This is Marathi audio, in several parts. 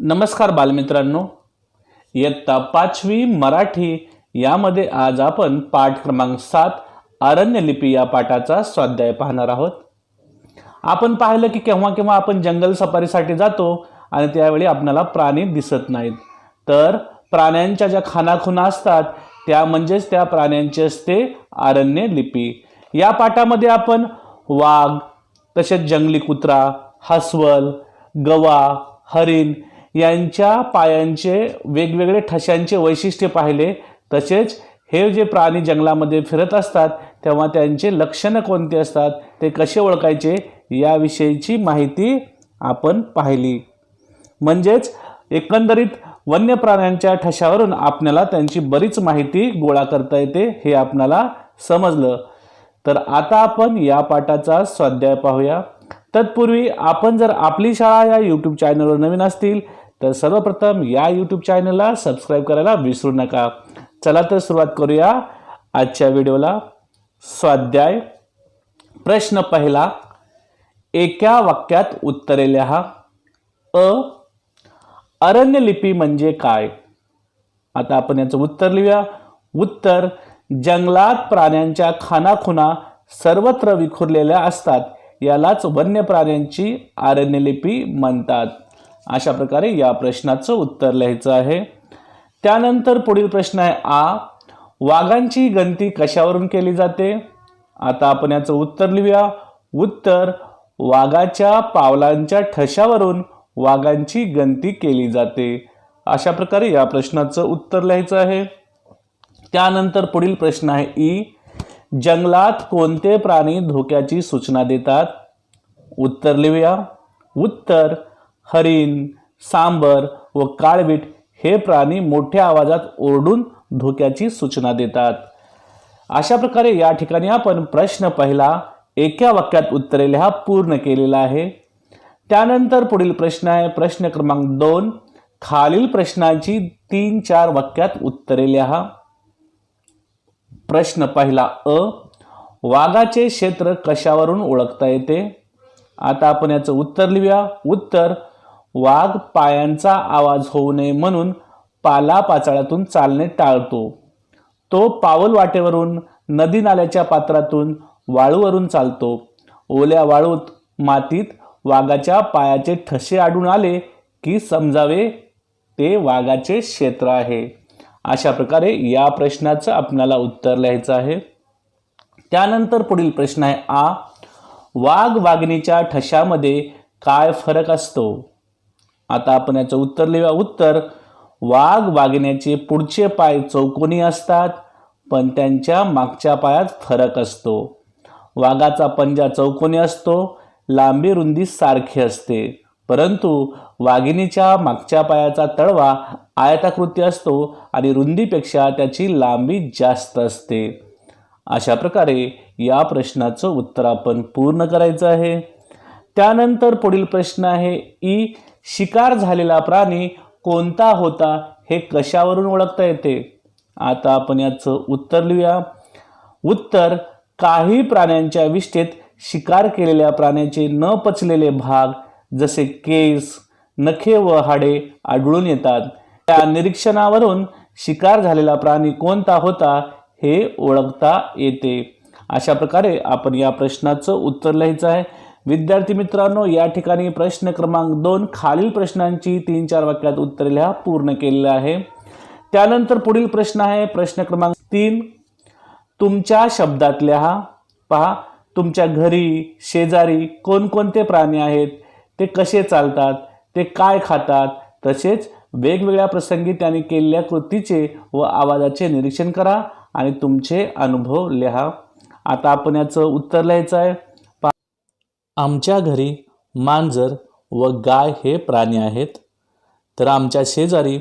नमस्कार बालमित्रांनो. इयत्ता पाचवी मराठी यामध्ये आज आपण पाठ क्रमांक सात अरण्यलिपी या पाठाचा स्वाध्याय पाहणार आहोत. आपण पाहिलं की केव्हा केव्हा आपण जंगल सफारीसाठी जातो आणि त्यावेळी आपल्याला प्राणी दिसत नाहीत. तर प्राण्यांच्या ज्या खानाखुना असतात त्या म्हणजेच त्या प्राण्यांची असते आरण्य लिपी या पाठामध्ये आपण वाघ तसेच जंगली कुत्रा हस्वल गवा हरिण यांच्या पायांचे वेगवेगळे ठशांचे वैशिष्ट्य पाहिले. तसेच हे जे प्राणी जंगलामध्ये फिरत असतात तेव्हा त्यांचे लक्षणं कोणती असतात ते कसे ओळखायचे याविषयीची माहिती आपण पाहिली. म्हणजेच एकंदरीत वन्य प्राण्यांच्या ठशावरून आपल्याला त्यांची बरीच माहिती गोळा करता येते हे आपणाला समजलं. तर आता आपण या पाठाचा स्वाध्याय पाहूया. तत्पूर्वी आपण जर आपली शाळा या यूट्यूब चॅनलवर नवीन असतील तर सर्वप्रथम या यूट्यूब चॅनलला सबस्क्राईब करायला विसरू नका. चला तर सुरुवात करूया. आजच्या व्हिडिओला स्वाध्याय. प्रश्न पहिला एका वाक्यात उत्तरे लिहा. अ अरण्यलिपी म्हणजे काय? आता आपण याचं उत्तर लिहूया. उत्तर जंगलात प्राण्यांच्या खानाखुना सर्वत्र विखुरलेल्या असतात. यालाच वन्य प्राण्यांची अरण्यलिपी म्हणतात. अशा प्रकारे या प्रश्नाचं उत्तर लिहायचं आहे. त्यानंतर पुढील प्रश्न आहे आ. वाघांची गणती कशावरून केली जाते? आता आपण याचं उत्तर लिहूया. उत्तर वाघाच्या पावलांच्या ठशावरून वाघांची गणती केली जाते. अशा प्रकारे या प्रश्नाचं उत्तर लिहायचं आहे. त्यानंतर पुढील प्रश्न आहे ई. जंगलात कोणते प्राणी धोक्याची सूचना देतात? उत्तर लिहूया. उत्तर हरिण सांबर व काळवीट हे प्राणी मोठ्या आवाजात ओरडून धोक्याची सूचना देतात. अशा प्रकारे या ठिकाणी आपण प्रश्न पहिला एका वाक्यात उत्तरे लिहा पूर्ण केलेला आहे. त्यानंतर पुढील प्रश्न आहे प्रश्न क्रमांक दोन. खालील प्रश्नाची तीन चार वाक्यात उत्तरे लिहा. प्रश्न पहिला अ. वाघाचे क्षेत्र कशावरून ओळखता येते? आता आपण याचं उत्तर लिहूया. उत्तर वाघ पायांचा आवाज होऊ नये म्हणून पाला पाचाळ्यातून चालणे टाळतो. तो पावल वाटेवरून नदी नाल्याच्या पात्रातून वाळूवरून चालतो. ओल्या वाळूत मातीत वाघाच्या पायाचे ठसे आढळून आले की समजावे ते वाघाचे क्षेत्र आहे. अशा प्रकारे या प्रश्नाचं आपल्याला उत्तर लिहायचं आहे. त्यानंतर पुढील प्रश्न आहे आ. वाघ वाघिणीच्या ठशामध्ये काय फरक असतो? आता आपण याचं उत्तर लिहूया. उत्तर वाघ वागण्याचे पुढचे पाय चौकोनी असतात पण त्यांच्या मागच्या पायात फरक असतो. वाघाचा पंजा चौकोनी असतो लांबी रुंदी सारखी असते. परंतु वाघिणीच्या मागच्या पायाचा तळवा आयताकृती असतो आणि रुंदीपेक्षा त्याची लांबी जास्त असते. अशा प्रकारे या प्रश्नाचं उत्तर आपण पूर्ण करायचं आहे. त्यानंतर पुढील प्रश्न आहे ई शिकार झालेला प्राणी कोणता होता हे कशावरून ओळखता येते? आता आपण याचं उत्तर लिहूया. उत्तर काही प्राण्यांच्या विष्ठेत शिकार केलेल्या प्राण्याचे न पचलेले भाग जसे केस नखे व हाडे आढळून येतात. त्या निरीक्षणावरून शिकार झालेला प्राणी कोणता होता हे ओळखता येते. अशा प्रकारे आपण या प्रश्नाचं उत्तर लिहायचं आहे. विद्यार्थी मित्रांनो या ठिकाणी प्रश्न क्रमांक दोन खालील प्रश्नांची तीन चार वाक्यात उत्तरे लिहा पूर्ण केलेलं आहे. त्यानंतर पुढील प्रश्न आहे प्रश्न क्रमांक तीन. तुमच्या शब्दात लिहा. पहा तुमच्या घरी शेजारी कोणकोणते प्राणी आहेत? ते कसे चालतात? ते काय खातात? तसेच वेगवेगळ्या प्रसंगी त्यांनी केलेल्या कृतीचे व आवाजाचे निरीक्षण करा आणि तुमचे अनुभव लिहा. आता आपण याचं उत्तर लिहायचं आहे. आमच्या घरी मांजर व गाय हे प्राणी आहेत. तर आमच्या शेजारी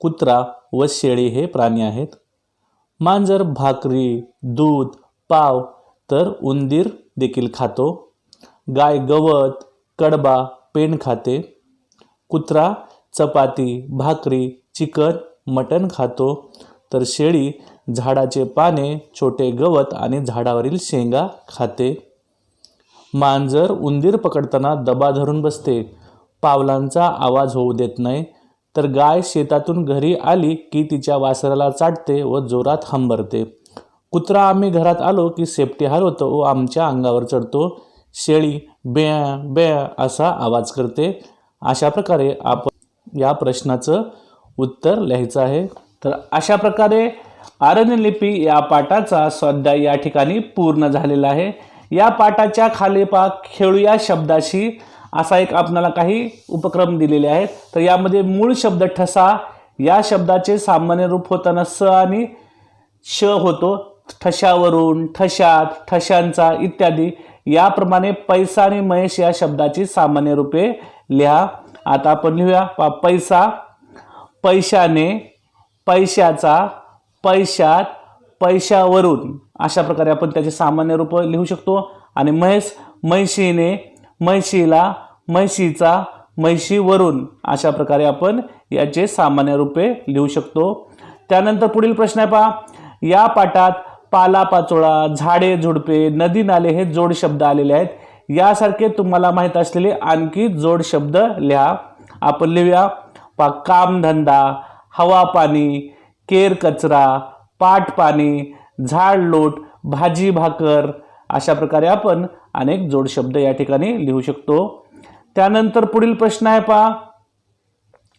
कुत्रा व शेळी हे प्राणी आहेत. मांजर भाकरी दूध पाव तर उंदीर देखील खातो. गाय गवत कडबा पेंड खाते. कुत्रा चपाती भाकरी चिकन मटण खातो. तर शेळी झाडाचे पाने छोटे गवत आणि झाडावरील शेंगा खाते. मांजर उंदीर पकडताना दबा धरून बसते. पावलांचा आवाज होऊ देत नाही. तर गाय शेतातून घरी आली की तिच्या वासराला चाटते व जोरात हंबरते. कुत्रा आम्ही घरात आलो की सेफ्टी हरवतो व आमच्या अंगावर चढतो. शेळी ब्या ब्या असा आवाज करते. अशा प्रकारे आपण या प्रश्नाचं उत्तर लिहायचं आहे. तर अशा प्रकारे आरण्यलिपी या पाठाचा स्वाध्याय या ठिकाणी पूर्ण झालेला आहे. या पाठाच्या खाली पा खेळूया शब्दाशी. असा एक आपणाला काही उपक्रम दिलेले आहेत. तर यामध्ये मूळ शब्द ठसा या शब्दाचे सामान्य रूप होताना स आणि श होतो. ठशावरून ठशात ठशांचा इत्यादी. याप्रमाणे पैसा आणि महेश या शब्दाची सामान्य रूपे लिहा. आता आपण लिहूया. पा पैसा पैशाने पैशाचा पैशात पैशावरून अशा प्रकारे आपण त्याचे सामान्य रूप लिहू शकतो. आणि म्हैस म्हैशीने म्हैशीला म्हैशीचा म्हैशीवरून अशा प्रकारे आपण याचे सामान्य रूपे लिहू शकतो. त्यानंतर पुढील प्रश्न आहे पहा. या पाठात पालापाचोळा झाडे झुडपे नदी नाले हे जोड शब्द आलेले आहेत. यासारखे तुम्हाला माहीत असलेले आणखी जोड शब्द लिहा. आपण लिहूया. पा कामधंदा हवा पाणी केर कचरा पाट पाणी झाड लोट भाजी भाकर अशा प्रकारे आपण अनेक जोडशब्द या ठिकाणी लिहू शकतो. त्यानंतर पुढील प्रश्न आहे पहा.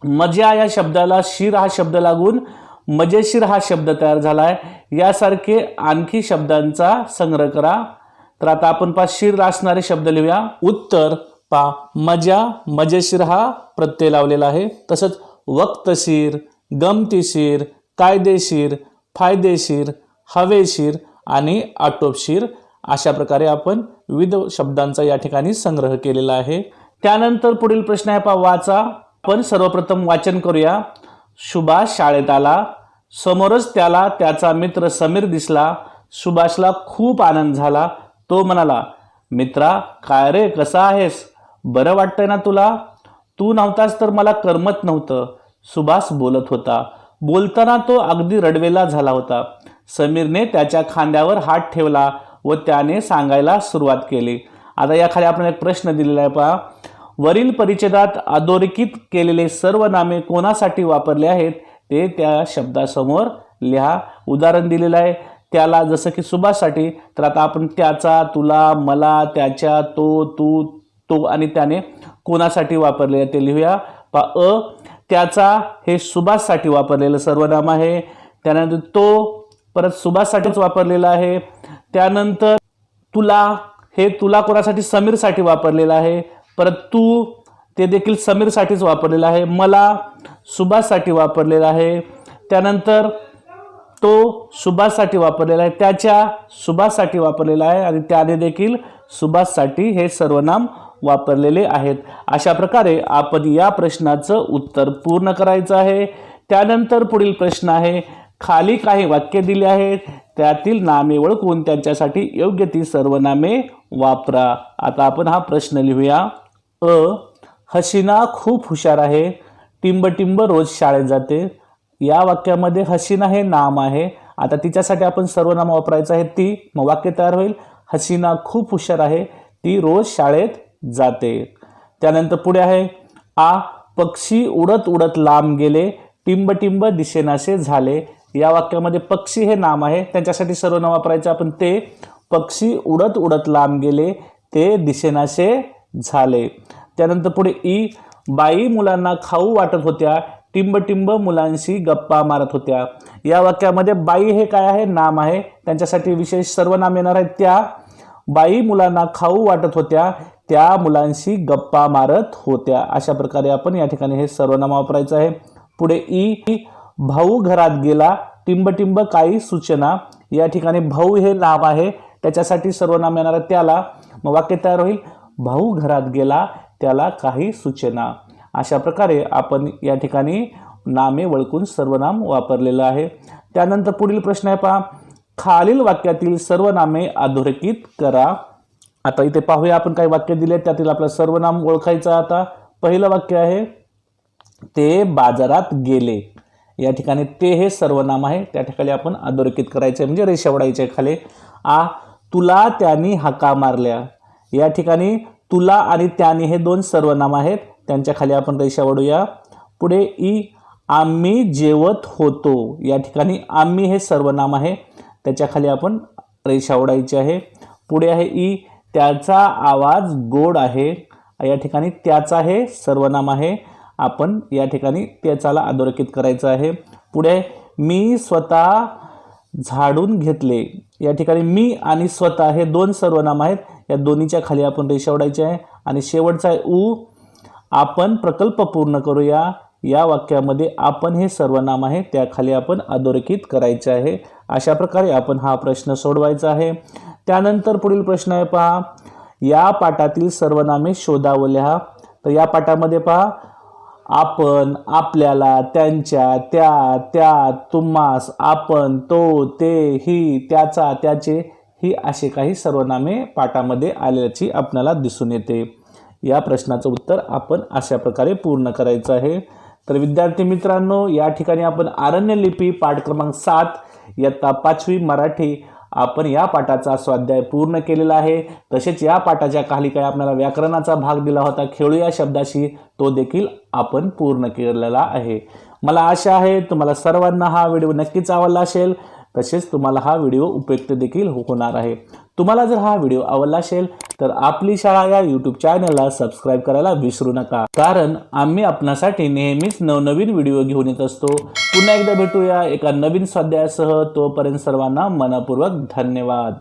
मजा या शब्दाला शिर हा शब्द लागून मजेशीर हा शब्द तयार झाला आहे यासारखे आणखी शब्दांचा संग्रह करा. तर आता आपण पा शिर असणारे शब्द लिहूया. उत्तर पा मजा मजेशीर हा प्रत्यय लावलेला आहे. तसंच वक्तशीर गमतीशीर कायदेशीर फायदेशीर हवेशीर आणि आटोपशीर अशा प्रकारे आपण विविध शब्दांचा या ठिकाणी संग्रह केलेला आहे. त्यानंतर पुढील प्रश्न आहे पा वाचा. आपण सर्वप्रथम वाचन करूया. सुभाष शाळेत आला. समोरच त्याला त्याचा मित्र समीर दिसला. सुभाषला खूप आनंद झाला. तो म्हणाला मित्रा काय रे कसा आहेस? बरं वाटतंय ना तुला? तू नव्हतास तर मला करमत नव्हतं. सुभाष बोलत होता. बोलताना तो अगदी रडवेला झाला होता. समीरने त्याच्या खांद्यावर हात ठेवला व त्याने सांगायला सुरुवात केली. आता याखाली आपण एक प्रश्न दिलेला आहे पहा. वरील परिच्छेदात अधोरेखित केलेले सर्व नामे कोणासाठी वापरले आहेत? ते त्या शब्दासमोर लिहा. उदाहरण दिलेलं आहे. त्याला जसं की सुभाषसाठी तर आता आपण त्याचा तुला मला त्याच्या तो तू तो आणि त्याने कोणासाठी वापरले आहे ते लिहूया. पा अ त्याचा हे सुभाषसाठी वापरलेलं सर्वनाम आहे. त्यानंतर तो परत सुभाषसाठीच वापरलेला आहे. त्यानंतर तुला हे तुला कोणासाठी? समीरसाठी वापरलेलं आहे. परत तू ते देखील समीरसाठीच वापरलेलं आहे. मला सुभाषसाठी वापरलेलं आहे. त्यानंतर तो सुभाषसाठी वापरलेला आहे. त्याच्या सुभाषसाठी वापरलेला आहे आणि त्याने देखील सुभाषसाठी हे सर्वनाम वापरलेले आहेत. अशा प्रकारे आपण या प्रश्नाचं उत्तर पूर्ण करायचं आहे. त्यानंतर पुढील प्रश्न आहे खाली काही वाक्य दिले आहेत. त्यातील नामे ओळखून त्यांच्यासाठी योग्य ती सर्वनामे वापरा. आता आपण हा प्रश्न लिहूया. अ हसीना खूप हुशार आहे. टिंबटिंब रोज शाळेत जाते. या वाक्यामध्ये हसीना हे नाम आहे. आता तिच्यासाठी आपण सर्वनाम वापरायचं आहे. ती मग वाक्य तयार होईल. हसीना खूप हुशार आहे. ती रोज शाळेत जाते. त्यानंतर पुढे आहे आ पक्षी उडत उडत लांब गेले टिंब टिंब झाले. या वाक्यामध्ये पक्षी हे नाम आहे त्यांच्यासाठी सर्वनाम वापरायचं. आपण ते पक्षी उडत उडत लांब गेले ते दिशेनाशे झाले. त्यानंतर पुढे ई बाई मुलांना खाऊ वाटत होत्या टिंब टिंब मुलांशी गप्पा मारत होत्या. या वाक्यामध्ये बाई हे काय आहे? नाम आहे. त्यांच्यासाठी विशेष सर्वनाम येणार आहेत त्या. बाई मुलांना खाऊ वाटत होत्या त्या मुलांशी गप्पा मारत होत्या. अशा प्रकारे आपण या ठिकाणी हे सर्वनाम वापरायचं आहे. पुढे ई भाऊ घरात गेला. टिंबटिंब काही सूचना. या ठिकाणी भाऊ हे नाव आहे. त्याच्यासाठी सर्वनाम येणार त्याला. मग वाक्य तयार होईल. भाऊ घरात गेला. त्याला काही सूचना. अशा प्रकारे आपण या ठिकाणी नामे वळकून सर्वनाम वापरलेलं आहे. त्यानंतर पुढील प्रश्न आहे पहा. खालील वाक्यातील सर्व नामे अधोरेखित करा. आता इथे पाहूया आपण काही वाक्य दिले त्यातील आपलं सर्वनाम ओळखायचं आता. पहिलं वाक्य आहे ते बाजारात गेले. या ठिकाणी ते हे सर्वनाम आहे. त्या ठिकाणी आपण अधोरेखित करायचं म्हणजे रेषावडायचे खाली. आ तुला त्यांनी हाका मारल्या. या ठिकाणी तुला आणि त्याने हे दोन सर्वनाम आहेत. त्यांच्या खाली आपण रेषा ओढूया. पुढे ई आम्ही जेवत होतो. या ठिकाणी आम्ही हे सर्वनाम आहे. त्याच्याखाली आपण रेषा ओढायची आहे. पुढे आहे ई त्याचा आवाज गोड आहे. या ठिकाणी त्याचा हे सर्वनाम आहे. आपण या ठिकाणी त्याचाला अधोरेखित करायचं आहे. पुढे मी स्वतः झाडून घेतले. या ठिकाणी मी आणि स्वतः हे दोन सर्वनाम आहेत. या दोन्हीच्या खाली आपण रेषा आहे. आणि शेवटचा आहे ऊ आपण प्रकल्प पूर्ण करूया. या वाक्यामध्ये आपण हे सर्वनाम आहे. त्याखाली आपण अधोरेखित करायचे आहे. अशा प्रकारे आपण हा प्रश्न सोडवायचा आहे. त्यानंतर पुढील प्रश्न आहे पहा. या पाठातील सर्वनामे शोधावल्या तर या पाठामध्ये पहा. आपण आपल्याला त्यांच्या त्या त्या तुम्हास आपण तो ते ही त्याचा त्याचे ही असे काही सर्वनामे पाठामध्ये आल्याची आपल्याला दिसून येते. या प्रश्नाचं उत्तर आपण अशा प्रकारे पूर्ण करायचं आहे. तर विद्यार्थी मित्रांनो या ठिकाणी आपण आरण्यलिपी पाठ क्रमांक सात इयत्ता पाचवी मराठी आपण या पाठाचा स्वाध्याय पूर्ण केलेला आहे. तसेच या पाठाच्या खाली काही आपल्याला व्याकरणाचा भाग दिला होता. खेळू या शब्दाशी. तो देखील आपण पूर्ण केलेला आहे. मला आशा आहे तुम्हाला सर्वांना हा व्हिडिओ नक्कीच आवडला असेल. तसेच तुम्हाला हा व्हिडिओ उपयुक्त देखील होणार आहे. तुम्हाला जर हा व्हिडिओ आवडला असेल तर आपली शाळा या यूट्यूब चॅनलला सबस्क्राईब करायला विसरू नका. कारण आम्ही आपणासाठी नेहमीच नवनवीन व्हिडिओ घेऊन येत असतो. पुन्हा एकदा भेटूया एका नवीन स्वाध्यायासह. तोपर्यंत सर्वांना मनपूर्वक धन्यवाद.